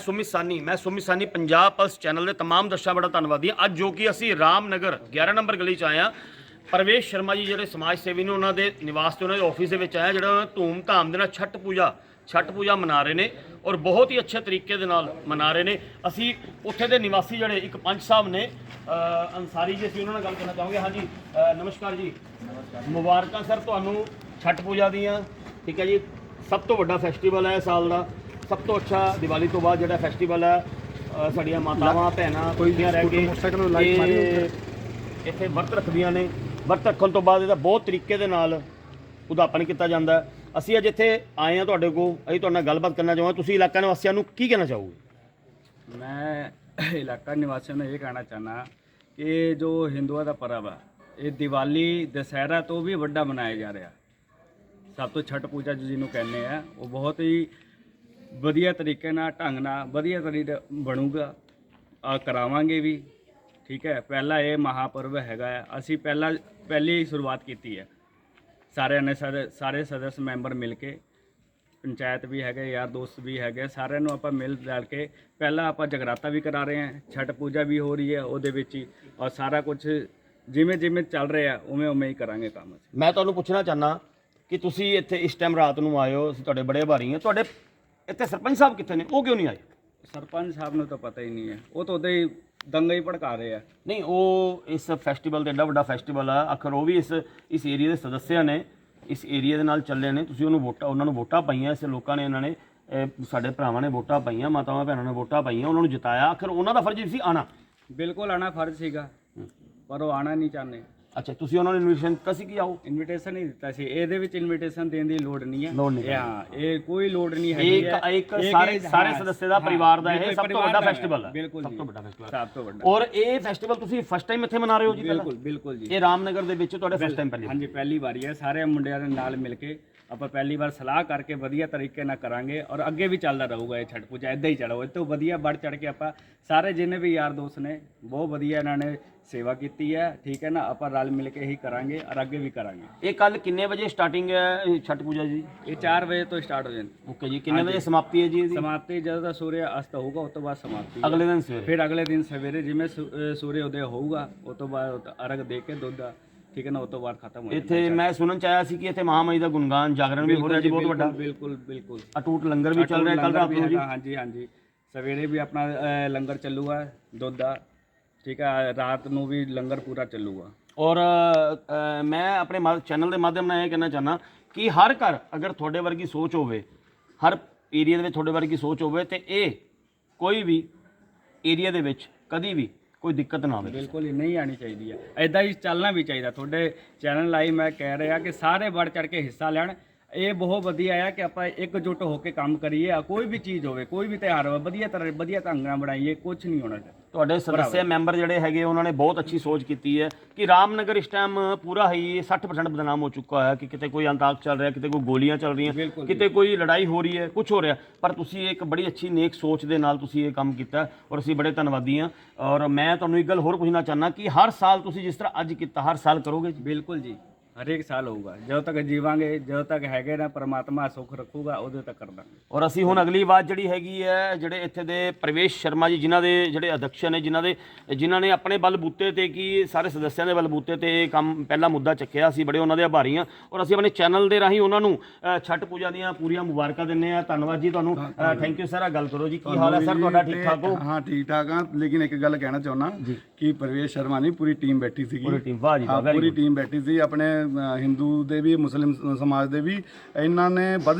ਸੁਮਿਤ ਸਾਨੀ ਮੈਂ Sumit Sani Punjab plus channel ਦੇ तमाम ਦਰਸ਼ਕਾਂ ਬੜਾ ਧੰਨਵਾਦੀ ਹਾਂ ਅੱਜ ਜੋ ਕਿ ਅਸੀਂ ਰਾਮਨਗਰ 11 ਨੰਬਰ ਗਲੀ ਚ ਆਏ ਹਾਂ ਪਰਵੇਸ਼ ਸ਼ਰਮਾ ਜੀ ਜਿਹੜੇ ਸਮਾਜ ਸੇਵੀ ਨੇ ਉਹਨਾਂ ਦੇ ਨਿਵਾਸ ਤੇ ਉਹਨਾਂ ਦੇ ਆਫਿਸ ਦੇ ਵਿੱਚ ਆਏ ਹਾਂ, ਜਿਹੜਾ ਉਹਨਾਂ ਧੂਮ ਧਾਮ ਦੇ ਨਾਲ ਛਠ ਪੂਜਾ ਛਠ ਪੂਜਾ ਮਨਾ ਰਹੇ ਨੇ ਔਰ ਬਹੁਤ ਹੀ ਅੱਛੇ ਤਰੀਕੇ ਦੇ ਨਾਲ ਮਨਾ ਰਹੇ ਨੇ ਅਸੀਂ ਉੱਥੇ ਦੇ ਨਿਵਾਸੀ ਜਿਹੜੇ ਇੱਕ ਪੰਚ ਸਾਹਿਬ ਨੇ ਅ, ਅੰਸਾਰੀ ਜੀ ਅਸੀਂ ਉਹਨਾਂ ਨਾਲ ਗੱਲ ਕਰਨਾ ਚਾਹਾਂਗੇ ਹਾਂਜੀ ਅ, ਨਮਸਕਾਰ ਜੀ ਮੁਬਾਰਕਾਂ ਸਰ ਤੁਹਾਨੂੰ ਛਠ ਪੂਜਾ ਦੀਆਂ ਠੀਕ ਹੈ ਜੀ ਸਭ ਤੋਂ ਵੱਡਾ ਫੈਸਟੀਵਲ ਹੈ ਇਸ ਸਾਲ ਦਾ ਸਭ ਤੋਂ ਅੱਛਾ ਦੀਵਾਲੀ ਤੋਂ ਬਾਅਦ ਜਿਹੜਾ ਫੈਸਟੀਵਲ ਹੈ ਅ, ਸਾਡੀਆਂ ਮਾਤਾਵਾਂ ਭੈਣਾਂ ਕੋਈ ਦੀਆਂ ਰਹਿ ਕੇ ਮੋਟਰਸਾਈਕਲ ਨੂੰ ਲਾਈਟ ਮਾਰੀ ਇਹ ਇੱਥੇ ਵਰਤ ਰੱਖਦੀਆਂ ਨੇ। ਵਰਤ ਰੱਖਣ ਤੋਂ ਬਾਅਦ ਇਹਦਾ ਬਹੁਤ ਤਰੀਕੇ ਦੇ ਨਾਲ ਉਦਾਪਨ ਕੀਤਾ ਜਾਂਦਾ ਹੈ। ਅਸੀਂ ਅੱਜ ਇੱਥੇ ਆਏ ਹਾਂ ਤੁਹਾਡੇ ਕੋਲ। ਅਸੀਂ ਤੁਹਾਡੇ ਨਾਲ ਗੱਲਬਾਤ ਕਰਨਾ ਚਾਹਾਂਗੇ ਤੁਸੀਂ ਇਲਾਕਾ ਨਿਵਾਸੀਆਂ ਨੂੰ ਕੀ ਕਹਿਣਾ ਚਾਹੋਗੇ? ਮੈਂ ਇਲਾਕਾ ਨਿਵਾਸੀਆਂ ਨੂੰ ਇਹ ਕਹਿਣਾ ਚਾਹਨਾ ਕਿ ਜੋ ਹਿੰਦੂਆਂ ਦਾ ਪਰਵ ਹੈ ਇਹ ਦੀਵਾਲੀ ਦਸਹਿਰਾ ਤੋਂ ਵੀ ਵੱਡਾ ਮਨਾਇਆ ਜਾ ਰਿਹਾ ਸਭ ਤੋਂ ਛਠ ਪੂਜਾ ਜਿਹਨੂੰ ਕਹਿੰਦੇ ਆ ਉਹ ਬਹੁਤ ਹੀ ਵਧੀਆ ਤਰੀਕੇ ਨਾਲ, ਢੰਗ ਨਾਲ ਵਧੀਆ ਤਰੀਕੇ ਬਣੂਗਾ। ਆ ਕਰਾਵਾਂਗੇ ਵੀ, ਠੀਕ ਹੈ। ਪਹਿਲਾ ਇਹ ਮਹਾਪਰਵ ਹੈਗਾ ਹੈ। ਅਸੀਂ ਪਹਿਲਾਂ, ਪਹਿਲੀ ਹੀ ਸ਼ੁਰੂਆਤ ਕੀਤੀ ਹੈ। ਸਾਰਿਆਂ ਨੇ ਸਾਰੇ ਸਾਰੇ ਸਦਸ ਮੈਂਬਰ ਮਿਲ ਕੇ, ਪੰਚਾਇਤ ਵੀ ਹੈਗੇ, ਯਾਰ ਦੋਸਤ ਵੀ ਹੈਗੇ, ਸਾਰਿਆਂ ਨੂੰ ਆਪਾਂ ਮਿਲ ਜੁਲ ਕੇ ਪਹਿਲਾਂ ਆਪਾਂ ਜਗਰਾਤਾ ਵੀ ਕਰਾ ਰਹੇ ਹਾਂ, ਛਠ ਪੂਜਾ ਵੀ ਹੋ ਰਹੀ ਹੈ ਉਹਦੇ ਵਿੱਚ ਹੀ, ਔਰ ਸਾਰਾ ਕੁਝ ਜਿਵੇਂ ਜਿਵੇਂ ਚੱਲ ਰਿਹਾ ਉਵੇਂ ਉਵੇਂ ਹੀ ਕਰਾਂਗੇ ਕੰਮ ਅਸੀਂ। ਮੈਂ ਤੁਹਾਨੂੰ ਪੁੱਛਣਾ ਚਾਹਨਾ ਕਿ ਤੁਸੀਂ ਇੱਥੇ ਇਸ ਟਾਈਮ ਰਾਤ ਨੂੰ ਆਏ ਹੋ ਅਸੀਂ ਤੁਹਾਡੇ ਬੜੇ ਆਭਾਰੀ ਹਾਂ। ਤੁਹਾਡੇ ਇੱਥੇ ਸਰਪੰਚ ਸਾਹਿਬ ਕਿੱਥੇ ਨੇ? ਉਹ ਕਿਉਂ ਨਹੀਂ ਆਏ? ਸਰਪੰਚ ਸਾਹਿਬ ਨੂੰ ਤਾਂ ਪਤਾ ਹੀ ਨਹੀਂ ਹੈ। ਉਹ ਤਾਂ ਉਹਦੇ ਹੀ ਦੰਗਾ ਹੀ ਭੜਕਾ ਰਹੇ ਆ। ਨਹੀਂ ਉਹ ਇਸ ਫੈਸਟੀਵਲ ਤੇ ਏਡਾ ਵੱਡਾ ਫੈਸਟੀਵਲ ਆ। ਆਖਰ ਉਹ ਵੀ ਇਸ ਇਸ ਏਰੀਆ ਦੇ ਸਦੱਸਿਆ ਨੇ। ਇਸ ਏਰੀਆ ਦੇ ਨਾਲ ਚੱਲੇ ਨੇ। ਤੁਸੀਂ ਉਹਨੂੰ ਵੋਟਾਂ ਉਹਨਾਂ ਨੂੰ ਵੋਟਾਂ ਪਾਈਆਂ ਇਸ ਲੋਕਾਂ ਨੇ ਇਹਨਾਂ ਨੇ ਅਹ, ਸਾਡੇ ਭਰਾਵਾਂ ਨੇ ਵੋਟਾਂ ਪਾਈਆਂ ਮਾਤਾਵਾਂ ਭੈਣਾਂ ਨੇ ਵੋਟਾਂ ਪਾਈਆਂ ਉਹਨਾਂ ਨੂੰ ਜਿਤਾਇਆ। ਆਖਰ ਉਹਨਾਂ ਦਾ ਫਰਜ਼ ਸੀ ਆਣਾ। ਬਿਲਕੁਲ ਆਣਾ ਫਰਜ਼ ਸੀਗਾ। ਪਰ ਉਹ ਆਣਾ ਨਹੀਂ ਚਾਹੁੰਦੇ। ਅੱਛਾ ਤੁਸੀਂ ਉਹਨਾਂ ਨੂੰ ਇਨਵੀਟੇਸ਼ਨ ਕਸੀ ਕੀ ਆਓ? ਇਨਵੀਟੇਸ਼ਨ ਹੀ ਦਿੱਤਾ ਸੀ। ਇਹਦੇ ਵਿੱਚ ਇਨਵੀਟੇਸ਼ਨ ਦੇਣ ਦੀ ਲੋੜ ਨਹੀਂ ਹੈ। ਲੋੜ ਨਹੀਂ ਇਹ ਹਾਂ ਇਹ ਕੋਈ ਲੋੜ ਨਹੀਂ ਹੈਗੀ ਇੱਕ ਹੈ। ਇੱਕ ਇਹ ਸਾਰੇ ਕਿ- ਸਾਰੇ ਹਾਂ, ਸਦੱਸਿਆ ਦਾ ਹਾਂ, ਪਰਿਵਾਰ ਦਾ ਇਹ ਬਿਲਕੁਲ ਸਭ ਤੋਂ ਪਰਿਵਾਰ ਵੱਡਾ ਦਾ ਹੈ, ਫੈਸਟੀਵਲ ਹੈ। ਬਿਲਕੁਲ ਸਭ ਜੀ। ਤੋਂ ਵੱਡਾ ਫੈਸਟੀਵਲ ਸਭ ਤੋਂ ਵੱਡਾ। ਔਰ ਇਹ ਫੈਸਟੀਵਲ ਤੁਸੀਂ ਫਸਟ ਟਾਈਮ ਇੱਥੇ ਮਨਾ ਰਹੇ ਹੋ ਜੀ ਪਹਿਲਾਂ? ਬਿਲਕੁਲ ਬਿਲਕੁਲ ਜੀ। ਇਹ ਰਾਮਨਗਰ ਦੇ ਵਿੱਚ ਤੁਹਾਡੇ ਫਸਟ ਟਾਈਮ ਪਹਿਲੀ ਵਾਰ। ਹਾਂਜੀ ਪਹਿਲੀ ਵਾਰੀ ਹੈ। ਸਾਰੇ ਮੁੰਡਿਆਂ ਦੇ ਨਾਲ ਮਿਲ ਕੇ ਆਪਾਂ ਪਹਿਲੀ ਵਾਰ ਸਲਾਹ ਕਰਕੇ ਵਧੀਆ ਤਰੀਕੇ ਨਾਲ ਕਰਾਂਗੇ ਔਰ ਅੱਗੇ ਵੀ ਚੱਲਦਾ ਰਹੂਗਾ ਇਹ ਛਠ ਪੂਜਾ। ਇਦਾਂ ਹੀ ਚੜੋ ਇਹ ਤੋਂ ਵਧੀਆ ਵੱਧ ਚੜ ਕੇ ਆਪਾਂ ਸਾਰੇ ਜਿੰਨੇ ਵੀ ਯਾਰ ਦੋਸਤ ਨੇ ਬਹੁਤ ਵਧੀਆ ਇਹਨਾਂ ਨੇ ਸੇਵਾ ਕੀਤੀ ਹੈ ਠੀਕ ਹੈ ਨਾ ਆਪਾਂ ਰਲ ਮਿਲ ਕੇ ਹੀ ਕਰਾਂਗੇ ਔਰ ਅੱਗੇ ਵੀ ਕਰਾਂਗੇ। ਇਹ ਕੱਲ ਕਿੰਨੇ ਵਜੇ ਸਟਾਰਟਿੰਗ ਹੈ ਇਹ ਛਠ ਪੂਜਾ ਜੀ? ਇਹ 4 ਵਜੇ ਤੋਂ ਸਟਾਰਟ ਹੋ ਜਾਂਦੀ। ਓਕੇ ਜੀ ਕਿੰਨੇ ਵਜੇ ਸਮਾਪਤੀ ਹੈ ਜੀ ਇਹਦੀ? ਸਮਾਪਤੀ ਜਦੋਂ ਦਾ ਸੂਰਜ ਅਸਤ ਹੋਊਗਾ ਉਸ ਤੋਂ ਬਾਅਦ ਸਮਾਪਤੀ। ਅਗਲੇ ਦਿਨ ਸਵੇਰੇ? ਫਿਰ ਅਗਲੇ ਦਿਨ ਸਵੇਰੇ ਜਿਵੇਂ ਸੂ- ਸੂਰਜ ਉਦੈ ਹੋਊਗਾ ਉਸ ਤੋਂ ਬਾਅਦ ਅਰਗ ਦੇ ਕੇ ਦੁੱਧ ਦਾ ਠੀਕ ਹੈ ਨਾ ਉਸ ਤੋਂ ਬਾਅਦ ਖਤਮ ਹੋ ਜਾਂਦਾ ਇੱਥੇ ਮੈਂ ਸੁਣਨ ਚ ਆਇਆ ਸੀ ਕਿ ਇੱਥੇ ਮਹਾਮਾਈ ਦਾ ਗੁਣਗਾਨ ਜਾਗਰਣ ਵੀ ਹੋ ਰਿਹਾ ਜੀ ਬਹੁਤ ਵੱਡਾ। ਬਿਲਕੁਲ ਬਿਲਕੁਲ। ਅਟੂਟ ਲੰਗਰ ਵੀ ਚੱਲ ਰਿਹਾ ਕੱਲ ਰਾਤ ਨੂੰ ਜੀ। ਹਾਂਜੀ ਹਾਂਜੀ। ਸਵੇਰੇ ਵੀ ਆਪਣਾ ਲੰਗਰ ਚੱਲੂਗਾ ਦੁੱਧ ਦਾ। ਠੀਕ ਹੈ ਰਾਤ ਨੂੰ ਵੀ ਲੰਗਰ ਪੂਰਾ ਚੱਲੂਗਾ। ਔਰ ਅ, ਮੈਂ ਆਪਣੇ ਚੈਨਲ ਦੇ ਮਾਧਿਅਮ ਨਾਲ ਇਹ ਕਹਿਣਾ ਚਾਹਨਾ ਕਿ ਹਰ ਘਰ ਅਗਰ ਤੁਹਾਡੇ ਵਰਗੀ ਸੋਚ ਹੋਵੇ ਹਰ ਏਰੀਆ ਦੇ ਵਿੱਚ ਤੁਹਾਡੇ ਵਰਗੀ ਸੋਚ ਹੋਵੇ ਤੇ ਇਹ ਕੋਈ ਵੀ ਏਰੀਆ ਦੇ ਵਿੱਚ ਕਦੀ ਵੀ ਕੋਈ ਦਿੱਕਤ ਨਾ ਆਵੇ। ਬਿਲਕੁਲ ਹੀ ਨਹੀਂ ਆਣੀ ਚਾਹੀਦੀ ਹੈ ਐਦਾਂ ਹੀ ਚੱਲਣਾ ਵੀ ਚਾਹੀਦਾ। ਤੁਹਾਡੇ ਚੈਨਲ ਲਾਈ ਮੈਂ ਕਹਿ ਰਿਹਾ ਕਿ ਸਾਰੇ ਵੱਧ ਚੜ ਕੇ ਹਿੱਸਾ ਲੈਣ ਇਹ ਬਹੁਤ ਵਧੀਆ ਆ ਕਿ ਆਪਾਂ ਇਕਜੁੱਟ ਹੋ ਕੇ ਕੰਮ ਕਰੀਏ ਆ ਕੋਈ ਵੀ ਚੀਜ਼ ਹੋਵੇ ਕੋਈ ਵੀ ਤਿਉਹਾਰ ਹੋਵੇ ਵਧੀਆ ਤਰ੍ਹਾਂ ਵਧੀਆ ਢੰਗ ਨਾਲ ਬਣਾਈਏ ਕੁਝ ਨਹੀਂ ਹੋਣਾ ਚਾਹੀਦਾ ਤੁਹਾਡੇ ਸਦੱਸਿਆ ਮੈਂਬਰ ਜਿਹੜੇ ਹੈਗੇ ਉਹਨਾਂ ਨੇ ਬਹੁਤ ਅੱਛੀ ਸੋਚ ਕੀਤੀ ਹੈ ਕਿ ਰਾਮਨਗਰ ਇਸ ਟਾਈਮ ਪੂਰਾ ਹੀ 60% ਬਦਨਾਮ ਹੋ ਚੁੱਕਾ ਹੈ ਕਿ ਕਿਤੇ ਕੋਈ ਅੰਤਾਕ ਚੱਲ ਰਿਹਾ ਕਿਤੇ ਕੋਈ ਗੋਲੀਆਂ ਚੱਲ ਰਹੀਆਂ ਕਿਤੇ ਕੋਈ ਲੜਾਈ ਹੋ ਰਹੀ ਹੈ ਕੁਝ ਹੋ ਰਿਹਾ। ਪਰ ਤੁਸੀਂ ਇੱਕ ਬੜੀ ਅੱਛੀ ਨੇਕ ਸੋਚ ਦੇ ਨਾਲ ਤੁਸੀਂ ਇਹ ਕੰਮ ਕੀਤਾ ਔਰ ਅਸੀਂ ਬੜੇ ਧੰਨਵਾਦੀ ਹਾਂ। ਔਰ ਮੈਂ ਤੁਹਾਨੂੰ ਇੱਕ ਗੱਲ ਹੋਰ ਪੁੱਛਣਾ ਚਾਹਨਾ ਕਿ ਹਰ ਸਾਲ ਤੁਸੀਂ ਜਿਸ ਤਰ੍ਹਾਂ ਅੱਜ ਕੀਤਾ ਹਰ ਸਾਲ ਕਰੋਗੇ ਬਿਲਕੁਲ ਜੀ। ਹਰੇਕ ਸਾਲ ਹੋਊਗਾ। ਜਦੋਂ ਤੱਕ ਜੀਵਾਂਗੇ ਜਦੋਂ ਤੱਕ ਹੈਗੇ ਨਾ ਪਰਮਾਤਮਾ ਸੁੱਖ ਰੱਖੂਗਾ ਉਦੋਂ ਤੱਕ ਕਰ ਦਾਂਗੇ ਔਰ ਅਸੀਂ ਹੁਣ ਅਗਲੀ ਵਾਰ ਜਿਹੜੀ ਹੈਗੀ ਹੈ ਜਿਹੜੇ ਇੱਥੇ ਦੇ ਪ੍ਰਵੇਸ਼ ਸ਼ਰਮਾ ਜੀ ਜਿਨ੍ਹਾਂ ਦੇ ਜਿਹੜੇ ਅਧਿਕਸ਼ ਨੇ ਜਿਨ੍ਹਾਂ ਦੇ ਜਿਨ੍ਹਾਂ ਨੇ ਆਪਣੇ ਬਲਬੂਤੇ ਤੇ ਕੀ ਸਾਰੇ ਸਦੱਸਿਆਂ ਦੇ ਬਲਬੂਤੇ ਤੇ ਇਹ ਕੰਮ ਪਹਿਲਾ ਮੁੱਦਾ ਚੱਕਿਆ। ਸੀ ਬੜੇ ਉਹਨਾਂ ਦੇ ਆਭਾਰੀ ਹਾਂ। ਔਰ ਅਸੀਂ ਆਪਣੇ ਚੈਨਲ ਦੇ ਰਾਹੀਂ ਉਹਨਾਂ ਨੂੰ ਅ, ਛਠ ਪੂਜਾ ਦੀਆਂ ਪੂਰੀਆਂ ਮੁਬਾਰਕਾਂ ਦਿੰਨੇ ਆ ਧੰਨਵਾਦ ਜੀ ਤੁਹਾਨੂੰ। ਥੈਂਕ ਯੂ ਸਰ ਆ ਗੱਲ ਕਰੋ ਜੀ। ਕੀ ਹਾਲ ਹੈ ਸਰ ਤੁਹਾਡਾ ਠੀਕ ਠਾਕ ਹੋ? ਹਾਂ ਠੀਕ ਠਾਕ ਹਾਂ। ਲੇਕਿਨ ਇੱਕ ਗੱਲ ਕਹਿਣਾ ਚਾਹੁੰਦਾ। ਕਿ ਪ੍ਰਵੇਸ਼ ਸ਼ਰਮਾ ਨਹੀਂ ਪੂਰੀ ਟੀਮ ਬੈਠੀ ਸੀਗੀ। ਪੂਰੀ ਟੀਮ ਵਾਹ ਜੀ ਹਾਂ ਵਾਹ ਪੂਰੀ ਟੀਮ ਬੈਠੀ ਸੀ ਆਪਣੇ ਅ, ਹਿੰਦੂ ਦੇ ਵੀ ਮੁਸਲਿਮ ਸ- ਸਮਾਜ ਦੇ ਵੀ ਇਹਨਾਂ ਨੇ ਵੱਧ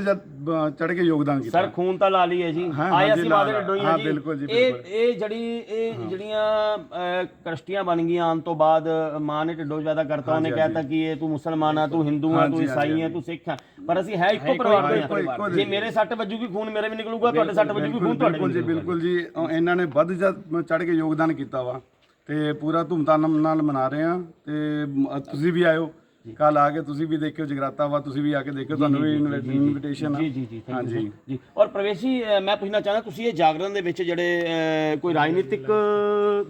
ਚੜ ਕੇ ਯੋਗਦਾਨ ਕੀਤਾ। ਸਰ ਖੂਨ ਤਾਂ ਲਾ ਲਈ ਹੈ ਜੀ। ਹਾਂ, ਆਏ ਅਸੀਂ ਲਾ ਵਾਦੇ ਲਿਆ। ਡੱਡੋ ਹੀ ਜੀ। ਬਿਲਕੁਲ ਜੀ, ਇਹ ਬਿਲਕੁਲ। ਇਹ ਜਿਹੜੀ ਇਹ ਜਿਹੜੀਆਂ ਅ, ਕਸ਼ਤੀਆਂ ਬਣ ਗਈਆਂ ਆਉਣ ਤੋਂ ਬਾਅਦ ਮਾਂ ਨੇ ਢਿੱਡੋਂ ਪੈਦਾ ਕਰਤਾ ਉਹਨੇ ਕਹਿਤਾ ਕਿ ਇਹ ਤੂੰ ਮੁਸਲਮਾਨ ਆ ਤੂੰ ਹਿੰਦੂ ਆ ਤੂੰ ਈਸਾਈ ਆ ਤੂੰ ਸਿੱਖ ਆ। ਪਰ ਅਸੀਂ ਹੈ ਇੱਕੋ ਪਰਿਵਾਰ ਦੇ ਇੱਕੋ- ਹਾਂ। ਜੇ ਮੇਰੇ ਸੱਟ ਵੱਜੂਗੀ ਖੂਨ ਮੇਰੇ ਵੀ ਨਿਕਲੂਗਾ ਤੁਹਾਡੇ ਸੱਟ ਵੱਜੂਗੀ ਖੂਨ ਤੁਹਾਡੇ ਵੀ ਬਿਲਕੁਲ ਜੀ ਬਿਲਕੁਲ ਜੀ। ਅ, ਇਹਨਾਂ ਨੇ ਵੱਧ ਚੜ ਕੇ ਯੋਗਦਾਨ ਕੀਤਾ ਵਾ। ਤੇ ਪੂਰਾ ਧੂਮਧਾਮ ਨਾਲ ਮਨਾ ਰਹੇ ਆ ਤੇ ਮ, ਤੁਸੀਂ ਵੀ ਆਇਓ। ਕੱਲ ਆ ਕੇ ਤੁਸੀਂ ਵੀ ਦੇਖਿਓ ਜਗਰਾਤਾ ਵਾ ਤੁਸੀਂ ਵੀ ਆ ਕੇ ਦੇਖਿਓ ਤੁਹਾਨੂੰ ਵੀ ਇਨਵੀਟੇਸ਼ਨ ਜੀ ਜੀ। ਜੀ thank you ਹਾਂਜੀ। ਜੀ। ਔਰ ਪ੍ਰਵੇਸ਼ੀ ਅ, ਮੈਂ ਪੁੱਛਣਾ ਚਾਹੁੰਦਾ ਤੁਸੀਂ ਇਹ ਜਾਗਰਣ ਦੇ ਵਿੱਚ ਜਿਹੜੇ ਅ, ਕੋਈ ਰਾਜਨੀਤਿਕ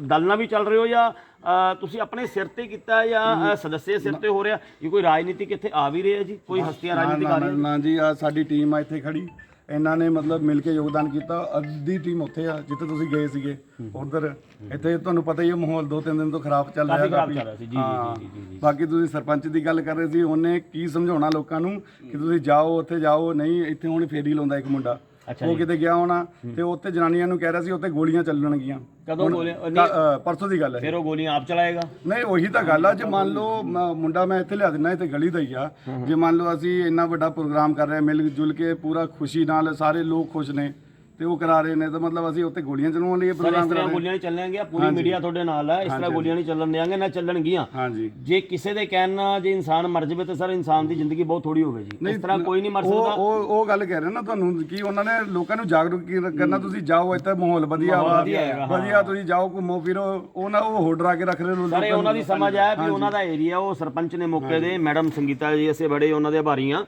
ਦਲ ਨਾਲ ਵੀ ਚੱਲ ਰਹੇ ਹੋ ਜਾਂ ਅ, ਤੁਸੀਂ ਆਪਣੇ ਸਿਰ ਤੇ ਕੀਤਾ ਜਾਂ ਅ, ਸਦੱਸਿਆ ਸਿਰ ਤੇ ਹੋ ਰਿਹਾ? ਇਹ ਕੋਈ ਰਾਜਨੀਤਿਕ ਇੱਥੇ ਆ ਵੀ ਰਿਹਾ ਜੀ ਕੋਈ ਹਸਤੀਆਂ ਰਾਜਨੀਤਿਕ ਆ ਨਾ ਰਹੀਆਂ ਨਾ ਜੀ ਆ ਸਾਡੀ ਟੀਮ ਆ ਇੱਥੇ ਖੜੀ। ਇਹਨਾਂ ਨੇ ਮਤਲਬ ਮਿਲ ਕੇ ਯੋਗਦਾਨ ਕੀਤਾ। ਅੱਧੀ ਟੀਮ ਉੱਥੇ ਆ ਜਿੱਥੇ ਤੁਸੀਂ ਗਏ ਸੀਗੇ। ਉਧਰ ਇੱਥੇ ਤੁਹਾਨੂੰ ਪਤਾ ਹੀ ਹੈ ਮਾਹੌਲ ਦੋ ਤਿੰਨ ਦਿਨ ਤੋਂ ਖਰਾਬ ਚੱਲ ਰਿਹਾ ਕਾਫੀ। ਬਾਕੀ ਤੁਸੀਂ ਸਰਪੰਚ ਦੀ ਗੱਲ ਕਰ ਰਹੇ ਸੀ ਉਹਨੇ ਕੀ ਸਮਝਾਉਣਾ ਲੋਕਾਂ ਨੂੰ ਕਿ ਤੁਸੀਂ ਜਾਓ ਉੱਥੇ ਜਾਓ ਨਹੀਂ ਇੱਥੇ ਹੁਣ ਫੇਰੀ ਲਾਉਂਦਾ ਇੱਕ ਮੁੰਡਾ। ਅੱਛਾ ਉਹ ਕਿਤੇ ਗਿਆ ਹੋਣਾ ਤੇ ਉੱਥੇ ਜਨਾਨੀਆਂ ਨੂੰ ਕਹਿ ਰਿਹਾ ਸੀ ਉੱਥੇ ਗੋਲੀਆਂ ਚੱਲਣਗੀਆਂ। ਕਦੋਂ ਗੋਲੀਆਂ- ਅ, ਪਰਸੋਂ ਦੀ ਗੱਲ ਹੈ। ਫਿਰ ਉਹ ਗੋਲੀਆਂ ਆਪ ਚਲਾਏਗਾ? ਨਹੀਂ ਉਹੀ ਤਾਂ ਗੱਲ ਆ ਜੇ ਮੰਨ ਲਓ ਮ- ਮੁੰਡਾ ਮੈਂ ਇੱਥੇ ਲਿਆ ਦਿੰਦਾ ਇੱਥੇ ਗਲੀ ਦਾ ਹੀ ਆ। ਜੇ ਮੰਨ ਲਓ ਅਸੀਂ ਇੰਨਾ ਵੱਡਾ ਪ੍ਰੋਗਰਾਮ ਕਰ ਰਹੇ ਹਾਂ ਮਿਲ ਜੁਲ ਕੇ ਪੂਰਾ ਖੁਸ਼ੀ ਨਾਲ ਸਾਰੇ ਲੋਕ ਖੁਸ਼ ਨੇ। ਤੇ ਉਹ ਕਰਾ ਰਹੇ ਨੇ ਤਾਂ ਮਤਲਬ ਅਸੀਂ ਉੱਥੇ ਗੋਲੀਆਂ ਚਲਾਉਣ ਲਈ ਇਹ ਸਰ ਇਸ ਪ੍ਰੋਗਰਾਮ ਕਰਾ ਤਰ੍ਹਾਂ ਰਹੇ ਗੋਲੀਆਂ ਨਹੀਂ ਚੱਲਣਗੀਆਂ ਪੂਰੀ ਮੀਡੀਆ ਤੁਹਾਡੇ ਨਾਲ ਹੈ ਇਸ ਤਰ੍ਹਾਂ ਗੋਲੀਆਂ ਨਹੀਂ ਚੱਲਣ ਦੇਾਂਗੇ ਨਾ ਚੱਲਣਗੀਆਂ ਹਾਂਜੀ। ਜੇ ਕਿਸੇ ਦੇ ਕਹਿਣ ਨਾਲ ਜੇ ਇਨਸਾਨ ਮਰ ਜਾਵੇ ਤਾਂ ਸਰ ਇਨਸਾਨ ਦੀ ਜ਼ਿੰਦਗੀ ਬਹੁਤ ਥੋੜੀ ਹੋਵੇ ਜੀ। ਇਸ ਤਰ੍ਹਾਂ ਕੋਈ ਨਹੀਂ ਮਰ ਉਹ ਸਕਦਾ। ਉਹ ਉਹ ਗੱਲ ਕਹਿ ਰਹੇ ਨਾ ਤੁਹਾਨੂੰ ਕੀ ਉਹਨਾਂ ਨੇ ਲੋਕਾਂ ਨੂੰ ਜਾਗਰੂਕ ਕੀ ਕਰਨਾ ਤੁਸੀਂ ਜਾਓ ਇੱਥੇ ਮਾਹੌਲ ਵਧੀਆ ਵਾ। ਵਧੀਆ ਹੈਗਾ, ਵਧੀਆ ਤੁਸੀਂ ਜਾਓ ਘੁੰਮੋ ਫਿਰੋ। ਉਹਨਾਂ ਉਹ ਹੋਰਡਰ ਆ ਕੇ ਰੱਖ ਰਹੇ ਨੇ ਸਰ ਉਹਨਾਂ ਦੀ ਸਮਝ ਹੈ ਵੀ ਉਹਨਾਂ ਦਾ ਏਰੀਆ ਉਹ ਸਰਪੰਚ ਨੇ ਮੌਕੇ ਦੇ ਮੈਡਮ ਸੰਗੀਤਾ ਜੀ ਅਸੀਂ ਬੜੇ ਉਹਨਾਂ ਦੇ ਆਭਾਰੀ ਅ,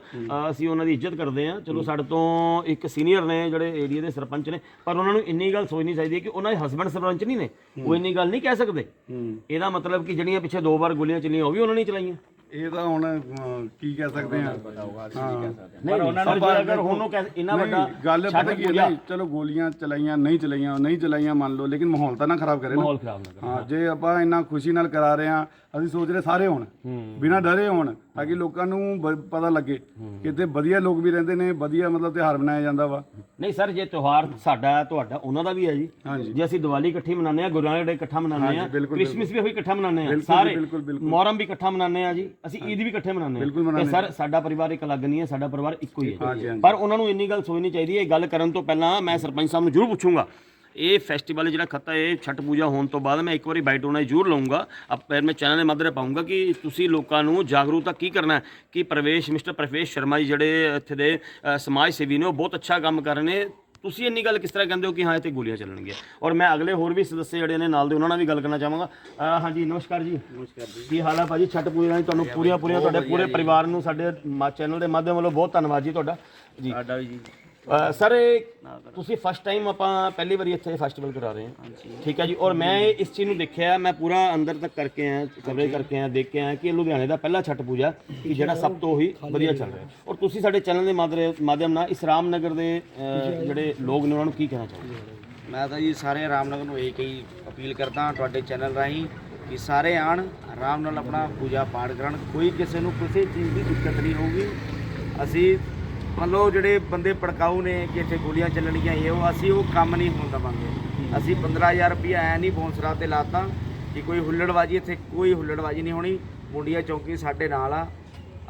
ਅਸੀਂ ਉਹਨਾਂ ਦੀ ਇੱਜ਼ਤ ਕਰਦੇ ਹਾਂ। ਚਲੋ ਸਾਡੇ ਤੋਂ ਇੱਕ ਸੀਨੀਅਰ ਨੇ ਜਿਹੜੇ ਏਰੀਆ ਦੇ ਸਰਪੰਚ ਨੇ ਪਰ ਉਹਨਾਂ ਨੂੰ ਇੰਨੀ ਗੱਲ ਸੋਚਣੀ ਚਾਹੀਦੀ ਹੈ ਕਿ ਉਹਨਾਂ ਦੇ ਹਸਬੰਡ ਸਰਪੰਚ ਨਹੀਂ ਨੇ। ਉਹ ਇੰਨੀ ਗੱਲ ਨਹੀਂ ਕਹਿ ਸਕਦੇ। ਇਹਦਾ ਮਤਲਬ ਕਿ ਜਿਹੜੀਆਂ ਪਿੱਛੇ ਦੋ ਵਾਰ ਗੋਲੀਆਂ ਚੱਲੀਆਂ ਉਹ ਵੀ ਉਹਨਾਂ ਨੇ ਚਲਾਈਆਂ। ਇਹ ਤਾਂ ਹੁਣ ਕੀ ਕਹਿ ਸਕਦੇ ਆ? ਨਹੀਂ ਉਹਨਾਂ ਨੇ ਅਗਰ ਹੁਣ ਉਹ ਕਹਿ- ਇੰਨਾ ਵੱਡਾ ਗੱਲ ਛੱਡ ਪਤਾ ਕੀ ਹੈ ਪੂਜਾ, ਨਹੀਂ ਚਲੋ ਗੋਲੀਆਂ ਚਲਾਈਆਂ ਨਹੀਂ ਚਲਾਈਆਂ ਨਹੀਂ ਚਲਾਈਆਂ ਮੰਨ ਲਓ ਲੇਕਿਨ ਮਾਹੌਲ ਤਾਂ ਨਾ ਖਰਾਬ ਕਰੇ ਨਾ। ਮਾਹੌਲ ਖਰਾਬ ਨਾ ਕਰੋ। ਹਾਂ ਜੇ ਆਪਾਂ ਇੰਨਾ ਖੁਸ਼ੀ ਨਾਲ ਕਰਾ ਰਹੇ ਹਾਂ ਅਸੀਂ ਸੋਚ ਰਹੇ ਸਾਰੇ ਹੋਣ ਬਿਨਾਂ ਡਰੇ ਹੋਣ ਤਾਂ ਕਿ ਲੋਕਾਂ ਨੂੰ ਬ- ਪਤਾ ਲੱਗੇ ਕਿ ਇੱਥੇ ਵਧੀਆ ਲੋਕ ਵੀ ਰਹਿੰਦੇ ਨੇ ਵਧੀਆ ਮਤਲਬ ਤਿਉਹਾਰ ਮਨਾਇਆ ਜਾਂਦਾ ਵਾ। ਨਹੀਂ ਸਰ ਜੇ ਤਿਉਹਾਰ ਸਾਡਾ ਹੈ, ਤੁਹਾਡਾ ਉਹਨਾਂ ਦਾ ਵੀ ਹੈ ਜੀ। ਹਾਂਜੀ। ਜੇ ਅਸੀਂ ਦੀਵਾਲੀ ਇਕੱਠੀ ਮਨਾਉਂਦੇ ਆ ਗੁਰੂ ਨਾਨਕ ਡੇ ਇਕੱਠਾ ਮਨਾਉਂਦੇ ਆ ਬਿਲਕੁਲ, ਕ੍ਰਿਸਮਸ ਵੀ ਅਸੀਂ ਇਕੱਠਾ ਮਨਾਉਂਦੇ ਆ ਬਿਲਕੁਲ, ਸਾਰੇ। ਬਿਲਕੁਲ, ਬਿਲਕੁਲ। ਮੁਹਰਮ ਵੀ ਇਕੱਠਾ ਮਨਾਉਂਦੇ ਆ ਜੀ। ਅਸੀਂ ਈਦ ਵੀ ਇਕੱਠੇ ਮਨਾਉਂਦੇ ਬਿਲਕੁਲ ਮਨਾਉਂਦੇ ਤੇ ਸਰ ਸਾਡਾ ਪਰਿਵਾਰ ਇੱਕ ਅਲੱਗ ਨਹੀਂ ਹੈ ਸਾਡਾ ਪਰਿਵਾਰ ਇੱਕੋ ਹੀ ਹੈ। ਪਰ ਉਹਨਾਂ ਨੂੰ ਇੰਨੀ ਗੱਲ ਸੋਚਣੀ ਚਾਹੀਦੀ ਹੈ ਇਹ ਗੱਲ ਕਰਨ ਤੋਂ ਪਹਿਲਾਂ ਮੈਂ ਸਰਪੰਚ ਸਾਹਿਬ ਨੂੰ ਜ਼ਰੂਰ ਪੁੱਛੂੰਗਾ। ਇਹ ਫੈਸਟੀਵਲ ਜਿਹੜਾ ਖੱਤਾ ਇਹ ਛਠ ਪੂਜਾ ਹੋਣ ਤੋਂ ਬਾਅਦ ਮੈਂ ਇੱਕ ਵਾਰੀ ਬਾਈਟ ਉਹਨਾਂ ਦੀ ਜ਼ਰੂਰ ਲਵਾਂਗਾ ਅਬ ਫਿਰ ਮੈਂ ਚੈਨਲ ਦੇ ਮਾਧਿਅਮ ਪਾਉਂਗਾ ਕਿ ਤੁਸੀਂ ਲੋਕਾਂ ਨੂੰ ਜਾਗਰੂਕਤਾ ਕੀ ਕਰਨਾ ਹੈ ਕਿ ਪ੍ਰਵੇਸ਼ ਮਿਸਟਰ ਪ੍ਰਵੇਸ਼ ਸ਼ਰਮਾ ਜੀ ਜਿਹੜੇ ਇੱਥੇ ਦੇ ਸਮਾਜ ਸੇਵੀ ਨੇ ਉਹ ਬਹੁਤ ਅੱਛਾ ਕੰਮ ਕਰ ਰਹੇ ਨੇ। ਤੁਸੀਂ ਇੰਨੀ ਗੱਲ ਕਿਸ ਤਰ੍ਹਾਂ ਕਹਿੰਦੇ ਹੋ ਕਿ ਹਾਂ ਇੱਥੇ ਗੋਲੀਆਂ ਚੱਲਣਗੀਆਂ। ਔਰ ਮੈਂ ਅਗਲੇ ਹੋਰ ਵੀ ਸਦੱਸਿਆ ਜਿਹੜੇ ਨੇ ਨਾਲ ਦੇ ਉਹਨਾਂ ਨਾਲ ਵੀ ਗੱਲ ਕਰਨਾ ਚਾਹਾਂਗਾ। ਹਾਂਜੀ ਨਮਸਕਾਰ ਜੀ। ਨਮਸਕਾਰ ਜੀ। ਕੀ ਹਾਲ ਹੈ ਭਾਜੀ? ਛੱਟ ਪੂਜਾ ਦੀ ਤੁਹਾਨੂੰ ਪੂਰੀਆਂ ਪੂਰੀਆਂ ਤੁਹਾਡੇ ਪੂਰੇ ਪਰਿਵਾਰ ਨੂੰ ਸਾਡੇ ਚੈਨਲ ਦੇ ਮਾਧਿਅਮ ਵੱਲੋਂ ਬਹੁਤ ਧੰਨਵਾਦ ਜੀ ਤੁਹਾਡਾ। ਜੀ। ਸਾਡਾ ਵੀ ਜੀ। ਅ, ਸਰ ਇਹ ਤੁਸੀਂ ਫਸਟ ਟਾਈਮ ਆਪਾਂ ਪਹਿਲੀ ਵਾਰੀ ਇੱਥੇ ਫੈਸਟੀਵਲ ਕਰਾ ਰਹੇ ਹਾਂ। ਠੀਕ ਹੈ ਜੀ ਔਰ ਮੈਂ ਇਸ ਚੀਜ਼ ਨੂੰ ਦੇਖਿਆ ਮੈਂ ਪੂਰਾ ਅੰਦਰ ਤੱਕ ਕਰਕੇ ਆਇਆ ਕਵਰੇਜ ਕਰਕੇ ਆਇਆ ਦੇਖ ਕੇ ਆਇਆ ਕਿ ਲੁਧਿਆਣੇ ਦਾ ਪਹਿਲਾ ਛੱਟ ਪੂਜਾ ਕਿ ਜਿਹੜਾ ਸਭ ਤੋਂ ਹੀ ਵਧੀਆ ਚੱਲ ਰਿਹਾ। ਔਰ ਤੁਸੀਂ ਸਾਡੇ ਚੈਨਲ ਦੇ ਮਾਧਰੇ- ਮਾਧਿਅਮ ਨਾਲ ਇਸ ਰਾਮਨਗਰ ਦੇ ਅ, ਜਿਹੜੇ ਲੋਕ ਨੇ ਉਹਨਾਂ ਨੂੰ ਕੀ ਕਹਿਣਾ ਚਾਹੋਗੇ? ਮੈਂ ਤਾਂ ਜੀ ਸਾਰੇ ਰਾਮਨਗਰ ਨੂੰ ਇਹ ਹੀ ਅਪੀਲ ਕਰਦਾ ਤੁਹਾਡੇ ਚੈਨਲ ਰਾਹੀਂ ਕਿ ਸਾਰੇ ਆਣ ਆਰਾਮ ਨਾਲ ਆਪਣਾ ਪੂਜਾ ਪਾਠ ਕਰਨ। ਕੋਈ ਕਿਸੇ ਨੂੰ ਕਿਸੇ ਚੀਜ਼ ਦੀ ਦਿੱਕਤ ਨਹੀਂ ਹੋਊਗੀ। ਅਸੀਂ ਮੰਨ ਲਓ ਜਿਹੜੇ ਬੰਦੇ ਪੜਕਾਊ ਨੇ ਕਿ ਇੱਥੇ ਗੋਲੀਆਂ ਚੱਲਣਗੀਆਂ ਇਹ ਉਹ ਅਸੀਂ ਉਹ ਕੰਮ ਨਹੀਂ ਹੋਣ ਦੇਵਾਂਗੇ। ਅਸੀਂ 15000 ਰੁਪਇਆ ਐ ਨਹੀਂ ਬੌਂਸਰਾ ਤੇ ਲਾਤਾ ਕਿ ਕੋਈ ਹੁੱਲੜਬਾਜੀ ਇੱਥੇ ਕੋਈ ਹੁੱਲੜਬਾਜੀ ਨਹੀਂ ਹੋਣੀ। ਮੁੰਡੀਆਂ ਚੌਂਕੀ ਸਾਡੇ ਨਾਲ ਆ।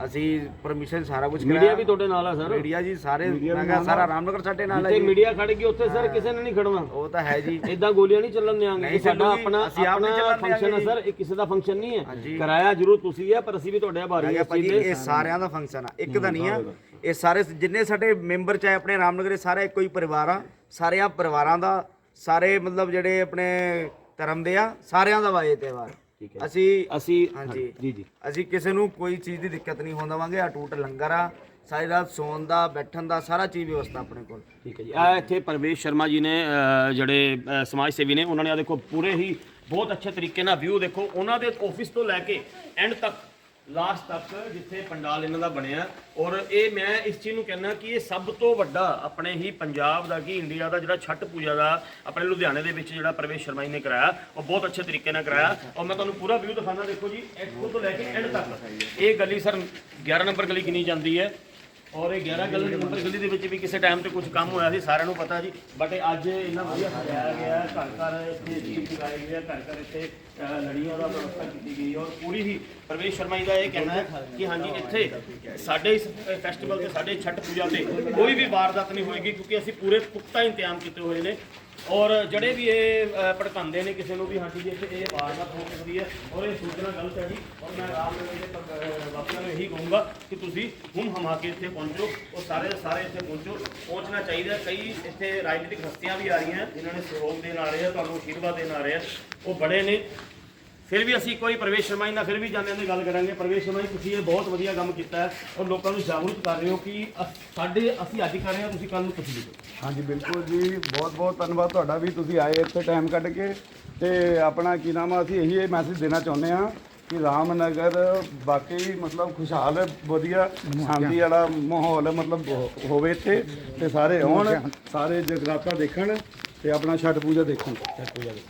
ਅਸੀਂ ਪਰਮਿਸ਼ਨ ਸਾਰਾ ਕੁਝ ਮੀਡੀਆ ਕਰਾਇਆ। ਵੀ ਤੁਹਾਡੇ ਨਾਲ ਹੈ ਸਰ? ਮੀਡੀਆ ਜੀ ਸਾਰੇ ਕਿਹਾ ਸਾਰਾ ਰਾਮਨਗਰ ਸਾਡੇ ਨਾਲ ਜਿੱਥੇ ਜੀ। ਮੀਡੀਆ ਖੜ ਗਈ ਉੱਥੇ ਸਰ ਕਿਸੇ ਨੇ ਨਹੀਂ ਖੜਨਾ। ਉਹ ਤਾਂ ਹੈ ਜੀ। ਇਦਾਂ ਗੋਲੀਆਂ ਨਹੀਂ ਚੱਲਣ ਦੇਾਂਗੇ ਸਾਡਾ ਆਪਣਾ ਆਪਣਾ ਫੰਕਸ਼ਨ ਹੈ ਸਰ। ਇਹ ਕਿਸੇ ਦਾ ਫੰਕਸ਼ਨ ਨਹੀਂ ਹੈ। ਕਰਾਇਆ ਜ਼ਰੂਰ ਤੁਸੀਂ ਹੈ ਪਰ ਅਸੀਂ ਵੀ ਤੁਹਾਡੇ ਆਭਾਰੀ ਹਾਂ ਇਹ ਸਾਰਿਆਂ ਦਾ ਫੰਕਸ਼ਨ ਆ। ਇੱਕ ਦਾ ਨਹੀਂ ਆ। ਇਹ ਸਾਰੇ ਜਿੰਨੇ ਸਾਡੇ ਮੈਂਬਰ ਚਾਹੇ ਆਪਣੇ ਰਾਮਨਗਰ ਦੇ ਸਾਰੇ ਇੱਕੋ ਹੀ ਪਰਿਵਾਰ ਆ ਸਾਰਿਆਂ ਪਰਿਵਾਰਾਂ ਦਾ ਸਾਰੇ ਮਤਲਬ ਜਿਹੜੇ ਆਪਣੇ ਧਰਮ ਦੇ ਆ ਸਾਰਿਆਂ ਦਾ ਵਾ ਇਹ ਤਿਉਹਾਰ। ਠੀਕ ਹੈ। ਅਸੀਂ ਅਸੀਂ ਹਾਂਜੀ। ਜੀ ਜੀ। ਅਸੀਂ ਕਿਸੇ ਨੂੰ ਕੋਈ ਚੀਜ਼ ਦੀ ਦਿੱਕਤ ਨਹੀਂ ਹੋਣ ਦੇਵਾਂਗੇ। ਅਟੂਟ ਲੰਗਰ ਆ ਸਾਰੀ ਰਾਤ ਸੌਣ ਦਾ ਬੈਠਣ ਦਾ ਸਾਰਾ ਚੀਜ਼ ਵਿਵਸਥਾ ਆਪਣੇ ਕੋਲ। ਠੀਕ ਹੈ ਜੀ। ਆ ਇੱਥੇ ਪਰਵੇਸ਼ ਸ਼ਰਮਾ ਜੀ ਨੇ ਅ, ਜਿਹੜੇ ਅ, ਸਮਾਜ ਸੇਵੀ ਨੇ ਉਹਨਾਂ ਨੇ ਆ ਦੇਖੋ ਪੂਰੇ ਹੀ ਬਹੁਤ ਅੱਛੇ ਤਰੀਕੇ ਨਾਲ ਵਿਊ ਦੇਖੋ ਉਹਨਾਂ ਦੇ ਆਫਿਸ ਤੋਂ ਲੈ ਕੇ ਐਂਡ ਤੱਕ ਲਾਸਟ ਤੱਕ ਜਿੱਥੇ ਪੰਡਾਲ ਇਹਨਾਂ ਦਾ ਬਣਿਆ। ਔਰ ਇਹ ਮੈਂ ਇਸ ਚੀਜ਼ ਨੂੰ ਕਹਿੰਦਾ ਕਿ ਇਹ ਸਭ ਤੋਂ ਵੱਡਾ ਆਪਣੇ ਹੀ ਪੰਜਾਬ ਦਾ ਕੀ ਇੰਡੀਆ ਦਾ ਜਿਹੜਾ ਛੱਟ ਪੂਜਾ ਦਾ ਆਪਣੇ ਲੁਧਿਆਣੇ ਦੇ ਵਿੱਚ ਜਿਹੜਾ ਪ੍ਰਵੇਸ਼ ਸ਼ਰਮਾ ਜੀ ਨੇ ਕਰਾਇਆ, ਉਹ ਬਹੁਤ ਅੱਛੇ ਤਰੀਕੇ ਨਾਲ ਕਰਾਇਆ। ਔਰ ਮੈਂ ਤੁਹਾਨੂੰ ਪੂਰਾ ਵਿਊ ਦਿਖਾਉਂਦਾ, ਦੇਖੋ ਜੀ, ਇੱਥੋਂ ਤੋਂ ਲੈ ਕੇ ਐਂਡ ਤੱਕ। ਇਹ ਗਲੀ ਸਰ 11 ਨੰਬਰ ਗਲੀ ਕਿੰਨੀ ਜਾਂਦੀ ਹੈ? ਔਰ ਇਹ 11 ਗਲੀ ਨੰਬਰ ਗਲੀ ਦੇ ਵਿੱਚ ਵੀ ਕਿਸੇ ਟਾਈਮ ਤੇ ਕੁਝ ਕੰਮ ਹੋਇਆ ਸੀ ਸਾਰਿਆਂ ਨੂੰ ਪਤਾ ਜੀ। ਬਟ ਅੱਜ ਇੰਨਾ ਵਧੀਆ ਸਜਾਇਆ ਗਿਆ ਘਰ ਘਰ ਇੱਥੇ ਦੀਪ ਜਗਾਏ ਗਏ ਆ, ਘਰ ਘਰ ਇੱਥੇ ਅ, ਲੜੀਆਂ ਦਾ ਵਿਵਸਥਾ ਕੀਤੀ ਗਈ ਔਰ ਪੂਰੀ ਹੀ ਪ੍ਰਵੇਸ਼ ਸ਼ਰਮਾ ਜੀ ਦਾ ਇਹ ਕਹਿਣਾ ਹੈ ਕਿ ਹਾਂਜੀ ਇੱਥੇ ਸਾਡੇ ਇਸ ਫੈਸਟੀਵਲ ਤੇ ਸਾਡੇ ਛਠ ਪੂਜਾ ਤੇ ਕੋਈ ਵੀ ਵਾਰਦਾਤ ਨਹੀਂ ਹੋਏਗੀ ਕਿਉਂਕਿ ਅਸੀਂ ਪੂਰੇ ਪੁਖਤਾ ਇੰਤਜ਼ਾਮ ਕੀਤੇ ਹੋਏ ਨੇ। ਔਰ ਜਿਹੜੇ ਵੀ ਇਹ ਅ, ਭੜਕਾਉਂਦੇ ਨੇ ਕਿਸੇ ਨੂੰ ਵੀ ਹਾਂਜੀ ਜੀ ਇੱਥੇ ਇਹ ਵਾਰਦਾਤ ਹੋ ਸਕਦੀ ਹੈ ਔਰ ਇਹ ਸੂਚਨਾ ਗਲਤ ਹੈ ਜੀ। ਔਰ ਮੈਂ ਰਾਮਨਗਰ ਦੇ ਪ- ਅ, ਵਾਸੀਆਂ ਨੂੰ ਇਹੀ ਕਹੂੰਗਾ ਕਿ ਤੁਸੀਂ ਹੁਮ ਹਮਾ ਕੇ ਇੱਥੇ ਪਹੁੰਚੋ ਔਰ ਸਾਰੇ ਦੇ ਸਾਰੇ ਇੱਥੇ ਪਹੁੰਚੋ। ਪਹੁੰਚਣਾ ਚਾਹੀਦਾ ਕਈ ਇੱਥੇ ਰਾਜਨੀਤਿਕ ਹਸਤੀਆਂ ਵੀ ਆ ਰਹੀਆਂ ਜਿਨ੍ਹਾਂ ਨੇ ਸਹਿਯੋਗ ਦੇਣ ਆ ਰਹੇ ਆ ਤੁਹਾਨੂੰ ਅਸ਼ੀਰਵਾਦ ਦੇਣ ਆ ਰਹੇ ਆ। ਉਹ ਬੜੇ ਨੇ। ਫਿਰ ਵੀ ਅਸੀਂ ਇੱਕ ਵਾਰੀ ਪ੍ਰਵੇਸ਼ ਸ਼ਰਮਾ ਜੀ ਨਾਲ ਫਿਰ ਵੀ ਜਾਂਦਿਆਂ ਦੀ ਗੱਲ ਕਰਾਂਗੇ। ਪ੍ਰਵੇਸ਼ ਸ਼ਰਮਾ ਜੀ ਤੁਸੀਂ ਇਹ ਬਹੁਤ ਵਧੀਆ ਕੰਮ ਕੀਤਾ ਹੈ ਔਰ ਲੋਕਾਂ ਨੂੰ ਜਾਗਰੂਕ ਕਰ ਰਹੇ ਹੋ ਕਿ ਅਸ- ਸਾਡੇ ਅਸੀਂ ਅੱਜ ਕਰ ਰਹੇ ਹਾਂ ਤੁਸੀਂ ਕੱਲ ਨੂੰ ਤੁਸੀਂ ਵੀ ਕਰੋ। ਹਾਂਜੀ ਬਿਲਕੁਲ ਜੀ। ਬਹੁਤ ਬਹੁਤ ਧੰਨਵਾਦ ਤੁਹਾਡਾ ਵੀ ਤੁਸੀਂ ਆਏ ਇੱਥੇ ਟਾਈਮ ਕੱਢ ਕੇ ਤੇ ਆਪਣਾ ਕੀ ਨਾਮ ਆ ਅਸੀਂ ਇਹੀ ਮੈਸੇਜ ਦੇਣਾ ਚਾਹੁੰਦੇ ਆ ਕਿ ਰਾਮਨਗਰ ਵਾਕਈ ਮਤਲਬ ਖੁਸ਼ਹਾਲ ਹੈ, ਵਧੀਆ ਸ਼ਾਂਤੀ ਵਾਲਾ ਮਾਹੌਲ ਹੈ, ਮਤਲਬ ਹੋ- ਹੋਵੇ ਇੱਥੇ ਤੇ ਸਾਰੇ ਆਉਣ ਸਾਰੇ ਜਗਰਾਤਾ ਦੇਖਣ ਤੇ ਆਪਣਾ ਛਠ ਪੂਜਾ ਦੇਖਣ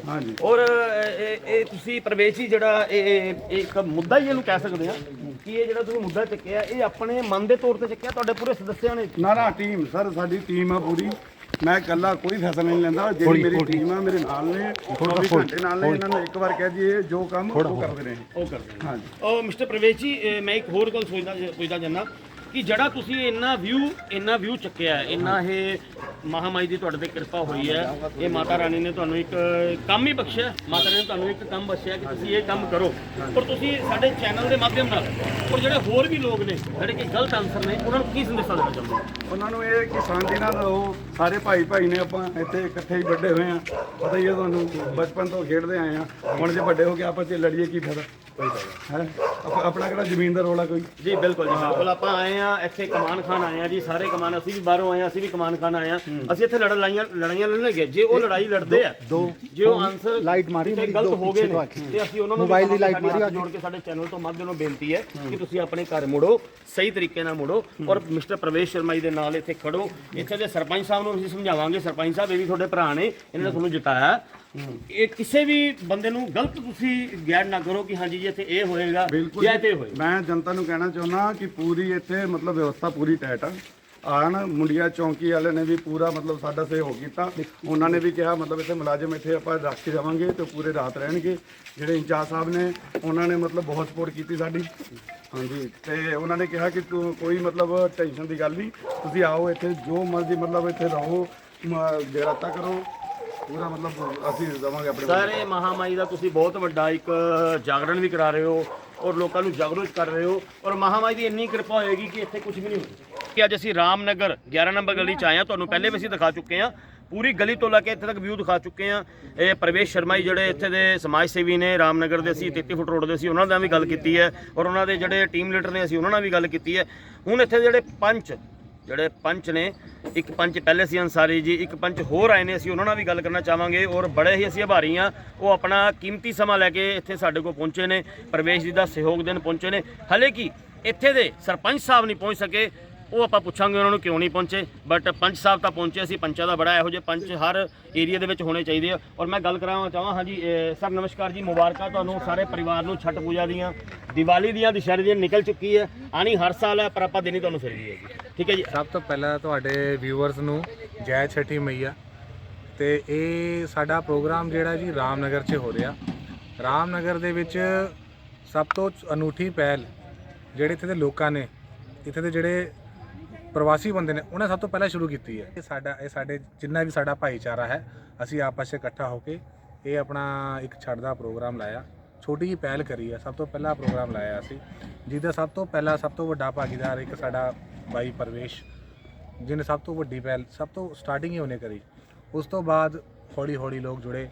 ਹਾਂਜੀ। ਔਰ ਇਹ- ਤੁਸੀਂ ਪ੍ਰਵੇਸ਼ ਜੀ ਜਿਹੜਾ ਇਹ ਇੱਕ ਮੁੱਦਾ ਹੀ ਇਹਨੂੰ ਕਹਿ ਸਕਦੇ ਆ ਕਿ ਇਹ ਜਿਹੜਾ ਤੁਸੀਂ ਮੁੱਦਾ ਚੱਕਿਆ ਇਹ ਆਪਣੇ ਮਨ ਦੇ ਤੌਰ ਤੇ ਚੱਕਿਆ ਤੁਹਾਡੇ ਪੂਰੇ ਸਦੱਸਿਆਂ ਨੇ? ਨਾ ਨਾ ਟੀਮ ਸਰ ਸਾਡੀ ਟੀਮ ਆ ਪੂਰੀ। ਮੈਂ ਇਕੱਲਾ ਕੋਈ ਫੈਸਲਾ ਨਹੀਂ ਲੈਂਦਾ। ਜਿਹੜੀ ਮੇਰੀ ਟੀਮ ਆ ਮੇਰੇ ਨਾਲ ਨੇ। 24 ਘੰਟੇ ਨਾਲ ਨੇ ਇਹਨਾਂ ਨੂੰ ਇੱਕ ਵਾਰ ਕਹਿ ਦਈਏ ਜੋ ਕੰਮ ਉਹ ਕਰਦੇ ਨੇ। ਉਹ ਕਰਦੇ ਨੇ। ਹਾਂਜੀ। ਉਹ ਮਿਸਟਰ ਪ੍ਰਵੇਸ਼ ਜੀ ਮੈਂ ਇੱਕ ਹੋਰ ਗੱਲ ਸੋਚਦਾ ਪੁੱਛਦਾ ਜੰਨਾ ਕਿ ਜਿਹੜਾ ਤੁਸੀਂ ਇੰਨਾ ਵਿਊ ਇੰਨਾ ਵਿਊ ਚੱਕਿਆ ਹੈ, ਇੰਨਾ ਇਹ ਮਹਾਮਾਈ ਦੀ ਤੁਹਾਡੇ ਤੇ ਕਿਰਪਾ ਹੋਈ ਹੈ। ਇਹ ਮਾਤਾ ਰਾਣੀ ਨੇ ਤੁਹਾਨੂੰ ਇੱਕ ਕੰਮ ਹੀ ਬਖਸ਼ਿਆ। ਮਾਤਾ ਰਾਣੀ ਨੇ ਤੁਹਾਨੂੰ ਇੱਕ ਕੰਮ ਬਖਸ਼ਿਆ ਕਿ ਤੁਸੀਂ ਇਹ ਕੰਮ ਕਰੋ। ਪਰ ਤੁਸੀਂ ਸਾਡੇ ਚੈਨਲ ਦੇ ਮਾਧਿਅਮ ਨਾਲ ਔਰ ਜਿਹੜੇ ਹੋਰ ਵੀ ਲੋਕ ਨੇ ਜਿਹੜੇ ਕਿ ਗਲਤ ਆਨਸਰ ਨੇ ਉਹਨਾਂ ਨੂੰ ਕੀ ਸੰਦੇਸ਼ਾ ਦੇਣਾ ਚਾਹੁੰਦੇ ਹੋ? ਉਹਨਾਂ ਨੂੰ ਇਹ ਕਿ ਸ਼ਾਂਤੀ ਨਾਲ ਰਹੋ। ਸਾਰੇ ਭਾਈ ਭਾਈ ਨੇ ਆਪਾਂ ਇੱਥੇ ਇਕੱਠੇ ਹੀ ਵੱਡੇ ਹੋਏ ਆ ਪਤਾ ਹੀ ਹੈ ਤੁਹਾਨੂੰ ਬਚਪਨ ਤੋਂ ਖੇਡਦੇ ਆਏ ਆ ਹੁਣ ਜੇ ਵੱਡੇ ਹੋ ਕੇ ਆਪਸ ਵਿੱਚ ਲੜੀਏ ਕੀ ਫਾਇਦਾ? ਹੈ। ਆਪਣਾ ਕਿਹੜਾ ਜ਼ਮੀਨ ਦਾ ਰੋਲਾ ਕੋਈ? ਜੀ ਬਿਲਕੁਲ ਜੀ ਬਿਲਕੁਲ ਆਪਾਂ ਆਏ ਆ ਇੱਥੇ ਕਮਾਨ ਖਾਨ ਆਏ ਆ ਜੀ ਸਾਰੇ ਕਮਾਨ ਅਸੀਂ ਵੀ ਬਾਹਰੋਂ ਆਏ ਆ ਅਸੀਂ ਵੀ ਕਮਾਨ ਖਾਨ ਆਏ ਆ ਅਸੀਂ ਇੱਥੇ ਲੜਨ ਲਾਈਆਂ ਲੜਾਈਆਂ ਲੜਨ ਲੱਗੇ। ਜੇ ਉਹ ਲੜਾਈ ਲੜਦੇ ਆ ਜੇ ਉਹ ਆਨਸਰ ਲਾਈਟ ਮਾਰੀ ਤੇ ਗਲਤ ਹੋ ਗਏ ਨੇ ਤੇ ਅਸੀਂ ਉਹਨਾਂ ਨੂੰ ਮੋਬਾਈਲ ਦੀ ਲਾਈਟ ਮਾਰੀ ਜੋੜ ਕੇ। ਸਾਡੇ ਚੈਨਲ ਤੋਂ ਮਾਧਿਅਮ ਨੂੰ ਬੇਨਤੀ ਹੈ ਕਿ ਤੁਸੀਂ ਆਪਣੇ ਘਰ ਮੁੜੋ ਸਹੀ ਤਰੀਕੇ ਨਾਲ ਮੁੜੋ ਔਰ ਮਿਸਟਰ ਪ੍ਰਵੇਸ਼ ਸ਼ਰਮਾ ਜੀ ਦੇ ਨਾਲ ਇੱਥੇ ਖੜੋ। ਇੱਥੇ ਦੇ ਸਰਪੰਚ ਸਾਹਿਬ ਨੂੰ ਅਸੀਂ ਸਮਝਾਵਾਂਗੇ। ਸਰਪੰਚ ਸਾਹਿਬ ਇਹ ਵੀ ਤੁਹਾਡੇ ਭਰਾ ਨੇ ਇਹਨਾਂ ਨੇ ਤੁਹਾਨੂੰ ਜਿਤਾਇਆ। ਇਹ ਕਿਸੇ ਵੀ ਬੰਦੇ ਨੂੰ ਗਲਤ ਤੁਸੀਂ ਗੈਰ ਨਾ ਕਰੋ ਕਿ ਹਾਂਜੀ ਜੀ ਇੱਥੇ ਇਹ ਹੋਏਗਾ ਬਿਲਕੁਲ ਜਾਂ। ਇੱਥੇ ਹੋਏਗਾ। ਮੈਂ ਜਨਤਾ ਨੂੰ ਕਹਿਣਾ ਚਾਹੁੰਦਾ ਕਿ ਪੂਰੀ ਇੱਥੇ ਮਤਲਬ ਵਿਵਸਥਾ ਪੂਰੀ ਟਾਈਟ ਆ। ਆਣ ਮੁੰਡਿਆ ਚੌਂਕੀ ਵਾਲੇ ਨੇ ਵੀ ਪੂਰਾ ਮਤਲਬ ਸਾਡਾ ਸਹਿਯੋਗ ਕੀਤਾ। ਉਹਨਾਂ ਨੇ ਵੀ ਕਿਹਾ ਮਤਲਬ ਇੱਥੇ ਮੁਲਾਜ਼ਮ ਇੱਥੇ ਆਪਾਂ ਰੱਖ ਕੇ ਜਾਵਾਂਗੇ ਤੇ ਪੂਰੇ ਰਾਤ ਰਹਿਣਗੇ। ਜਿਹੜੇ ਇੰਚਾਰਜ ਸਾਹਿਬ ਨੇ ਉਹਨਾਂ ਨੇ ਮਤਲਬ ਬਹੁਤ ਸਪੋਰਟ ਕੀਤੀ ਸਾਡੀ। ਹਾਂਜੀ ਤੇ ਉਹਨਾਂ ਨੇ ਕਿਹਾ ਕਿ ਤੂੰ ਕੋਈ ਮਤਲਬ ਟੈਨਸ਼ਨ ਦੀ ਗੱਲ ਨਹੀਂ। ਤੁਸੀਂ ਆਓ ਇੱਥੇ ਜੋ ਮਰਜ਼ੀ ਮਤਲਬ ਇੱਥੇ ਰਹੋ ਜਗਰਾਤਾ ਕਰੋ। ਪੂਰਾ ਮਤਲਬ ਅਸੀਂ ਦਵਾਂਗੇ ਆਪਣੇ। ਸਰ ਮਹਾਮਾਈ ਦਾ ਤੁਸੀਂ ਬਹੁਤ ਵੱਡਾ ਇੱਕ ਜਾਗਰਣ ਵੀ ਕਰਾ ਰਹੇ ਹੋ ਔਰ ਲੋਕਾਂ ਨੂੰ ਜਾਗਰੂਕ ਕਰ ਰਹੇ ਹੋ ਔਰ ਮਹਾਮਾਈ ਦੀ ਇੰਨੀ ਕਿਰਪਾ ਹੋਏਗੀ ਕਿ ਇੱਥੇ ਕੁਝ ਵੀ ਨਹੀਂ ਹੋਣਾ ਕਿ ਅੱਜ ਅਸੀਂ ਰਾਮਨਗਰ 11 ਨੰਬਰ ਗਲੀ ਚ ਆਏ ਹਾਂ ਤੁਹਾਨੂੰ ਪਹਿਲੇ ਵੀ ਅਸੀਂ ਦਿਖਾ ਚੁੱਕੇ ਹਾਂ। ਪੂਰੀ ਗਲੀ ਤੋਂ ਲੈ ਕੇ ਇੱਥੇ ਤੱਕ ਵਿਊ ਦਿਖਾ ਚੁੱਕੇ ਹਾਂ। ਇਹ ਪ੍ਰਵੇਸ਼ ਸ਼ਰਮਾ ਜੀ ਜਿਹੜੇ ਇੱਥੇ ਦੇ ਸਮਾਜ ਸੇਵੀ ਨੇ ਰਾਮਨਗਰ ਦੇ ਅਸੀਂ 33 ਫੁੱਟ ਰੋਡ ਦੇ ਸੀ ਉਹਨਾਂ ਨਾਲ ਵੀ ਗੱਲ ਕੀਤੀ ਹੈ। ਔਰ ਉਹਨਾਂ ਦੇ ਜਿਹੜੇ ਟੀਮ ਲੀਡਰ ਨੇ ਅਸੀਂ ਉਹਨਾਂ ਨਾਲ ਵੀ ਗੱਲ ਕੀਤੀ ਹੈ। ਹੁਣ ਇੱਥੇ ਜਿਹੜੇ ਪੰਚ ਜਿਹੜੇ ਪੰਚ ਨੇ, ਇੱਕ ਪੰਚ ਪਹਿਲੇ ਸੀ ਅੰਸਾਰੀ ਜੀ, ਇੱਕ ਪੰਚ ਹੋਰ ਆਏ ਨੇ, ਅਸੀਂ ਉਹਨਾਂ ਨਾਲ ਵੀ ਗੱਲ ਕਰਨਾ ਚਾਹਾਂਗੇ ਔਰ ਬੜੇ ਹੀ ਅਸੀਂ ਆਭਾਰੀ ਹਾਂ। ਉਹ ਆਪਣਾ ਕੀਮਤੀ ਸਮਾਂ ਲੈ ਕੇ ਇੱਥੇ ਸਾਡੇ ਕੋਲ ਪਹੁੰਚੇ ਨੇ, ਪ੍ਰਵੇਸ਼ ਜੀ ਦਾ ਸਹਿਯੋਗ ਦੇਣ ਪਹੁੰਚੇ ਨੇ। ਹਲੇ ਕੀ ਇੱਥੇ ਦੇ ਸਰਪੰਚ ਸਾਹਿਬ ਨਹੀਂ ਪਹੁੰਚ ਸਕੇ ਉਹ ਆਪਾਂ ਪੁੱਛਾਂਗੇ ਉਹਨਾਂ ਨੂੰ ਕਿਉਂ ਨਹੀਂ ਪਹੁੰਚੇ ਬਟ ਪੰਚ ਸਾਹਿਬ ਤਾਂ ਪਹੁੰਚੇ ਸੀ ਪੰਚਾਂ ਦਾ ਬੜਾ ਇਹੋ ਜਿਹੇ ਪੰਚ ਹਰ ਏਰੀਆ ਦੇ ਵਿੱਚ ਹੋਣੇ ਚਾਹੀਦੇ ਆ। ਔਰ ਮੈਂ ਗੱਲ ਕਰਾਉਣਾ ਚਾਹਾਂ, ਹਾਂਜੀ ਸਰ ਨਮਸਕਾਰ ਜੀ, ਮੁਬਾਰਕਾਂ ਤੁਹਾਨੂੰ ਸਾਰੇ ਪਰਿਵਾਰ ਨੂੰ, ਛਠ ਪੂਜਾ ਦੀਆਂ, ਦੀਵਾਲੀ ਦੀਆਂ, ਦੁਸ਼ਹਿਰੇ ਦੀਆਂ ਨਿਕਲ ਚੁੱਕੀ ਹੈ। ਆਣੀ ਹਰ ਸਾਲ ਹੈ, ਪਰ ਆਪਾਂ ਦੇਣੀ ਤੁਹਾਨੂੰ ਫਿਰ ਵੀ ਜੀ ਠੀਕ ਹੈ ਜੀ? ਸਭ ਤੋਂ ਪਹਿਲਾਂ ਤੁਹਾਡੇ ਵਿਊਅਰਸ ਨੂੰ ਜੈ ਛਠੀ ਮਈਆ। ਤੇ ਇਹ ਸਾਡਾ ਪ੍ਰੋਗਰਾਮ ਜਿਹੜਾ ਜੀ ਰਾਮਨਗਰ 'ਚ ਹੋ ਰਿਹਾ। ਰਾਮਨਗਰ ਦੇ ਵਿੱਚ ਸਭ ਤੋਂ ਅਨੂਠੀ ਪਹਿਲ, ਜਿਹੜੇ ਇੱਥੇ ਦੇ ਲੋਕਾਂ ਨੇ, ਇੱਥੇ ਦੇ ਜਿਹੜੇ ਪ੍ਰਵਾਸੀ ਬੰਦੇ ਨੇ, ਉਹਨੇ ਸਭ ਤੋਂ ਪਹਿਲਾਂ ਸ਼ੁਰੂ ਕੀਤੀ ਹੈ। ਇਹ ਸਾਡਾ, ਇਹ ਸਾਡੇ, ਜਿੰਨਾ ਵੀ ਸਾਡਾ ਭਾਈਚਾਰਾ ਹੈ, ਅਸੀਂ ਆਪਸ 'ਚ ਇਕੱਠਾ ਹੋ ਕੇ ਇਹ ਆਪਣਾ ਇੱਕ ਛੱਡ ਦਾ ਪ੍ਰੋਗਰਾਮ ਲਾਇਆ। ਛੋਟੀ ਜਿਹੀ ਪਹਿਲ ਕਰੀ ਹੈ, ਸਭ ਤੋਂ ਪਹਿਲਾ ਪ੍ਰੋਗਰਾਮ ਲਾਇਆ ਅਸੀਂ, ਜਿਹਦਾ ਸਭ ਤੋਂ ਪਹਿਲਾ ਸਭ ਤੋਂ ਵੱਡਾ ਭਾਗੀਦਾਰ ਇੱਕ ਸਾਡਾ ਬਾਈ ਪਰਵੇਸ਼, ਜਿਹਨੇ ਸਭ ਤੋਂ ਵੱਡੀ ਪਹਿਲ, ਸਭ ਤੋਂ ਸਟਾਰਟਿੰਗ ਹੀ ਉਹਨੇ ਕਰੀ। ਉਸ ਤੋਂ ਬਾਅਦ ਹੌਲੀ ਹੌਲੀ ਲੋਕ ਜੁੜੇ,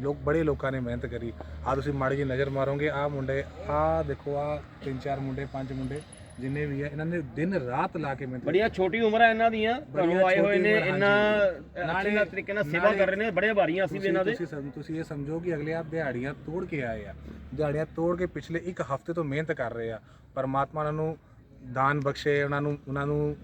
ਲੋਕ ਬੜੇ ਲੋਕਾਂ ਨੇ ਮਿਹਨਤ ਕਰੀ। ਆ ਤੁਸੀਂ ਮਾੜੀ ਜਿਹੀ ਨਜ਼ਰ ਮਾਰੋਗੇ ਆ ਮੁੰਡੇ ਆ ਦੇਖੋ ਆ ਤਿੰਨ ਚਾਰ ਮੁੰਡੇ, ਪੰਜ ਮੁੰਡੇ ਜਿੰਨੇ ਵੀ ਹੈ ਇਹਨਾਂ ਨੇ ਦਿਨ ਰਾਤ ਲਾ ਕੇ ਮਿਹਨਤ ਬੜੀਆਂ ਛੋਟੀ ਉਮਰਾਂ ਇਹਨਾਂ ਦੀਆਂ ਘਰੋਂ ਆਏ ਹੋਏ ਨੇ ਇੰਨਾ। ਅੱਛੇ ਤਰੀਕੇ ਨਾਲ ਸੇਵਾ ਨਾਲੇ- ਕਰ ਰਹੇ ਨੇ ਬੜੇ ਆਭਾਰੀ ਹਾਂ ਅਸੀਂ ਵੀ ਇਹਨਾਂ ਦੇ। ਤੁਸੀਂ ਤੁਸੀਂ ਇਹ ਸਮਝੋ ਕਿ ਅਗਲੇ ਆ ਦਿਹਾੜੀਆਂ ਤੋੜ ਕੇ ਆਏ ਆ। ਦਿਹਾੜੀਆਂ ਤੋੜ ਕੇ ਪਿਛਲੇ ਇੱਕ ਹਫ਼ਤੇ ਤੋਂ ਮਿਹਨਤ ਕਰ ਰਹੇ ਆ। ਪਰਮਾਤਮਾ ਉਹਨਾਂ ਨੂੰ ਦਾਨ ਬਖਸ਼ੇ ਉਹਨਾਂ ਨੂੰ ਉਹਨਾਂ ਨੂੰ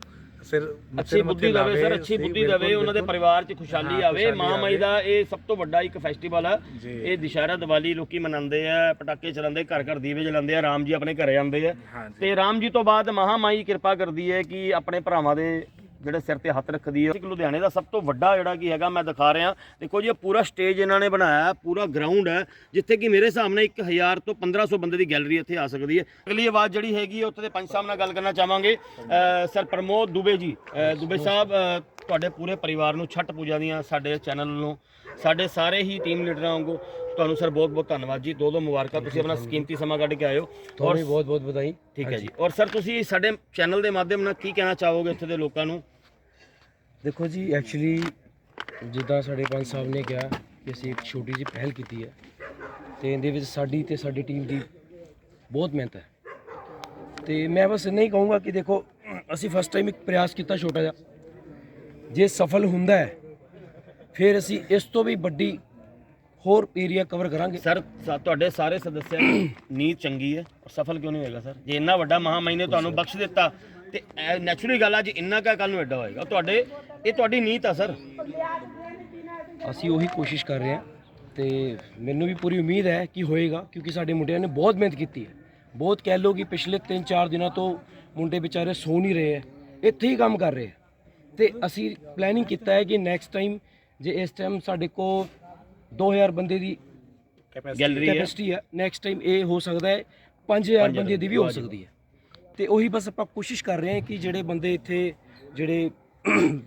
ਸਿਰ ਅੱਛੀ ਬੁੱਧੀ ਦੇਵੇ ਸਰ ਲਾਵੇ। ਅੱਛੀ ਬੁੱਧੀ ਦੇਵੇ ਉਹਨਾਂ ਦੇ। ਪਰਿਵਾਰ 'ਚ ਖੁਸ਼ਹਾਲੀ ਆਵੇ ਮਹਾਮਾਈ ਆਵੇ। ਦਾ ਇਹ ਸਭ ਤੋਂ ਵੱਡਾ ਇੱਕ ਫੈਸਟੀਵਲ ਆ। ਇਹ ਦੁਸ਼ਹਿਰਾ ਦੀਵਾਲੀ ਲੋਕੀ ਮਨਾਉਂਦੇ ਆ ਪਟਾਕੇ ਚਲਾਉਂਦੇ ਘਰ ਘਰ ਦੀਵੇ ਜਲਾਉਂਦੇ ਆ ਰਾਮ ਜੀ ਆਪਣੇ ਘਰੇ ਆਉਂਦੇ ਆ ਤੇ ਰਾਮ ਜੀ ਤੋਂ ਬਾਅਦ ਮਹਾਮਾਈ ਕਿਰਪਾ ਕਰਦੀ ਹੈ ਕਿ ਆਪਣੇ ਭਰਾਵਾਂ ਦੇ ਜਿਹੜੇ ਸਿਰ ਤੇ ਹੱਥ ਰੱਖਦੀ ਹੈ ਇੱਕ ਲੁਧਿਆਣੇ ਦਾ ਸਭ ਤੋਂ ਵੱਡਾ ਜਿਹੜਾ ਕੀ ਹੈਗਾ ਮੈਂ ਦਿਖਾ ਰਿਹਾ। ਦੇਖੋ ਜੀ ਇਹ ਪੂਰਾ ਸਟੇਜ ਇਹਨਾਂ ਨੇ ਬਣਾਇਆ ਪੂਰਾ ਗਰਾਊਂਡ ਹੈ ਜਿੱਥੇ ਕਿ ਮੇਰੇ ਹਿਸਾਬ ਨਾਲ 1000 ਤੋਂ 1500 ਬੰਦੇ ਦੀ ਗੈਲਰੀ ਇੱਥੇ ਆ ਸਕਦੀ ਹੈ। ਅਗਲੀ ਆਵਾਜ਼ ਜਿਹੜੀ ਹੈਗੀ ਹੈ ਉੱਥੇ ਦੇ ਪੰਚ ਸਾਹਿਬ ਨਾਲ ਗੱਲ ਕਰਨਾ ਚਾਹਾਂਗੇ। ਸਰ ਪ੍ਰਮੋਦ ਦੁਬੇ ਜੀ ਦੁਬੇ ਸਾਹਿਬ ਤੁਹਾਡੇ ਪੂਰੇ ਪਰਿਵਾਰ ਨੂੰ ਛਠ ਪੂਜਾ ਦੀਆਂ ਸਾਡੇ ਚੈਨਲ ਵੱਲੋਂ ਸਾਡੇ ਸਾਰੇ ਹੀ ਟੀਮ ਲੀਡਰਾਂ ਵਾਂਗੂ ਤੁਹਾਨੂੰ ਸਰ ਬਹੁਤ ਬਹੁਤ ਧੰਨਵਾਦ ਜੀ। ਦੋ ਦੋ ਮੁਬਾਰਕਾਂ ਤੁਸੀਂ ਆਪਣਾ ਕੀਮਤੀ ਸਮਾਂ ਕੱਢ ਕੇ ਆਏ ਹੋ ਔਰ ਬਹੁਤ ਬਹੁਤ ਵਧਾਈ। ਠੀਕ ਹੈ ਜੀ। ਔਰ ਸਰ ਤੁਸੀਂ ਸਾਡੇ ਚੈਨਲ ਦੇ ਮਾਧਿਅਮ ਨਾਲ ਕੀ ਕਹਿਣਾ ਚਾਹੋਗੇ ਇੱਥੇ ਦੇ ਲੋਕਾਂ ਨੂੰ? ਦੇਖੋ ਜੀ ਐਕਚੁਅਲੀ ਜਿੱਦਾਂ ਸਾਡੇ ਪੰਜ ਸਾਹਿਬ ਨੇ ਕਿਹਾ ਕਿ ਅਸੀਂ ਇੱਕ ਛੋਟੀ ਜਿਹੀ ਪਹਿਲ ਕੀਤੀ ਹੈ ਤੇ ਇਹਦੇ ਵਿੱਚ ਸਾਡੀ ਤੇ ਸਾਡੀ ਟੀਮ ਦੀ ਬਹੁਤ ਮਿਹਨਤ ਹੈ। ਤੇ ਮੈਂ ਬਸ ਇੰਨਾ ਹੀ ਕਹੂੰਗਾ ਕਿ ਦੇਖੋ, ਅਸੀਂ ਫਸਟ ਟਾਈਮ ਇੱਕ ਪ੍ਰਯਾਸ ਕੀਤਾ ਛੋਟਾ ਜਿਹਾ। ਜੇ ਸਫਲ ਹੁੰਦਾ ਹੈ, ਫਿਰ ਅਸੀਂ ਇਸ ਤੋਂ ਵੀ ਵੱਡੀ ਹੋਰ ਏਰੀਆ ਕਵਰ ਕਰਾਂਗੇ। ਸਰ ਸਾ- ਤੁਹਾਡੇ ਸਾਰੇ ਸਦੱਸਿਆਂ ਦੀ ਨੀਤ ਚੰਗੀ ਹੈ ਔਰ ਸਫਲ ਕਿਉਂ ਨਹੀਂ ਹੋਏਗਾ ਸਰ ਜੇ ਇੰਨਾ ਵੱਡਾ ਮਹਾਮਾਈ ਨੇ ਤੁਹਾਨੂੰ ਬਖਸ਼ ਦਿੱਤਾ, ਤੇ ਨੈਚੁਰਲੀ ਗੱਲ ਆ, ਜੀ ਇੰਨਾ ਕਾ ਕੱਲ ਨੂੰ ਐਡਾ ਹੋਏਗਾ। ਤੁਹਾਡੇ ਇਹ ਤੁਹਾਡੀ ਨੀਤ ਆ ਸਰ। ਅਸੀਂ ਉਹੀ ਕੋਸ਼ਿਸ਼ ਕਰ ਰਹੇ ਹਾਂ ਤੇ ਮੈਨੂੰ ਵੀ ਪੂਰੀ ਉਮੀਦ ਹੈ ਕਿ ਹੋਏਗਾ ਕਿਉਂਕਿ ਸਾਡੇ ਮੁੰਡਿਆਂ ਨੇ ਬਹੁਤ ਮਿਹਨਤ ਕੀਤੀ ਹੈ। ਬਹੁਤ ਕਹਿ ਲਓ ਕਿ ਪਿਛਲੇ 3-4 ਦਿਨਾਂ ਤੋਂ ਮੁੰਡੇ ਵਿਚਾਰੇ ਸੌ ਨਹੀਂ ਰਹੇ ਹੈ ਇੱਥੇ ਹੀ ਕੰਮ ਕਰ ਰਹੇ ਹੈ। ਤੇ ਅਸੀਂ ਪਲੈਨਿੰਗ ਕੀਤਾ ਹੈ ਕਿ ਨੈਕਸਟ ਟਾਈਮ ਜੇ ਇਸ ਟਾਈਮ ਸਾਡੇ ਕੋਲ 2000 ਬੰਦੇ ਦੀ ਗੈਲਰੀ ਹੈ। ਕੈਪੈਸਿਟੀ ਹੈ ਨੈਕਸਟ ਟਾਈਮ ਇਹ ਹੋ ਸਕਦਾ ਹੈ 5000 ਬੰਦੇ ਦੀ ਵੀ ਹੋ ਸਕਦੀ ਹੈ। ਤੇ ਉਹੀ ਬਸ ਆਪਾਂ ਕੋਸ਼ਿਸ਼ ਕਰ ਰਹੇ ਹਾਂ ਕਿ ਜਿਹੜੇ ਬੰਦੇ ਇੱਥੇ ਜਿਹੜੇ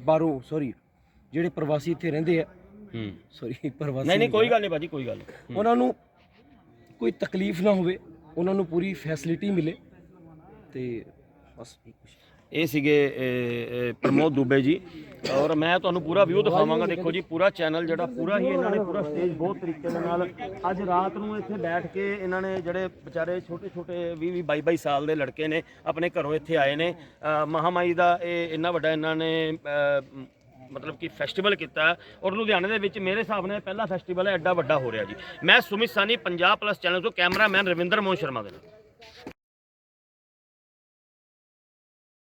ਬਾਹਰੋਂ ਸੌਰੀ ਜਿਹੜੇ ਪ੍ਰਵਾਸੀ ਇੱਥੇ ਰਹਿੰਦੇ ਆ। ਹੂੰ। ਸੌਰੀ ਪ੍ਰਵਾਸੀ ਨਹੀਂ ਨਹੀਂ ਕੋਈ ਗੱਲ ਨਹੀਂ ਭਾਜੀ ਕੋਈ ਗੱਲ ਨਹੀਂ। ਉਹਨਾਂ ਨੂੰ ਕੋਈ ਤਕਲੀਫ ਨਾ ਹੋਵੇ ਉਹਨਾਂ ਨੂੰ ਪੂਰੀ ਫੈਸਿਲਿਟੀ ਮਿਲੇ ਤੇ ਬਸ ਇਹ ਕੁਛ। ਇਹ ਸੀਗੇ ਪ੍ਰਮੋਦ ਦੁਬੇ ਜੀ। ਔਰ ਮੈਂ ਤੁਹਾਨੂੰ ਪੂਰਾ ਵਿਊ ਦਿਖਾਵਾਂਗਾ। ਦੇਖੋ ਜੀ ਪੂਰਾ ਚੈਨਲ ਜਿਹੜਾ ਪੂਰਾ ਹੀ ਇਹਨਾਂ ਨੇ ਪੂਰਾ ਸਟੇਜ ਬਹੁਤ ਤਰੀਕੇ ਦੇ ਨਾਲ ਅੱਜ ਰਾਤ ਨੂੰ ਇੱਥੇ ਬੈਠ ਕੇ ਇਹਨਾਂ ਨੇ ਜਿਹੜੇ ਵਿਚਾਰੇ ਛੋਟੇ ਛੋਟੇ 20 20 22 22 ਸਾਲ ਦੇ ਲੜਕੇ ਨੇ ਆਪਣੇ ਘਰੋਂ ਇੱਥੇ ਆਏ ਨੇ। ਅ, ਮਹਾਮਾਈ ਦਾ ਇਹ ਇੰਨਾ ਵੱਡਾ ਇਹਨਾਂ ਨੇ ਮਤਲਬ ਕਿ ਫੈਸਟੀਵਲ ਕੀਤਾ। ਔਰ ਲੁਧਿਆਣੇ ਦੇ ਵਿੱਚ ਮੇਰੇ ਹਿਸਾਬ ਨਾਲ ਪਹਿਲਾ ਫੈਸਟੀਵਲ ਹੈ ਐਡਾ ਵੱਡਾ ਹੋ ਰਿਹਾ ਜੀ। ਮੈਂ ਸੁਮਿਤ ਸਾਨੀ ਪੰਜਾਬ ਪਲੱਸ ਚੈਨਲ ਤੋਂ ਕੈਮਰਾਮੈਨ ਰਵਿੰਦਰ ਮੋਹਨ ਸ਼ਰਮਾ ਦੇ ਨਾਲ।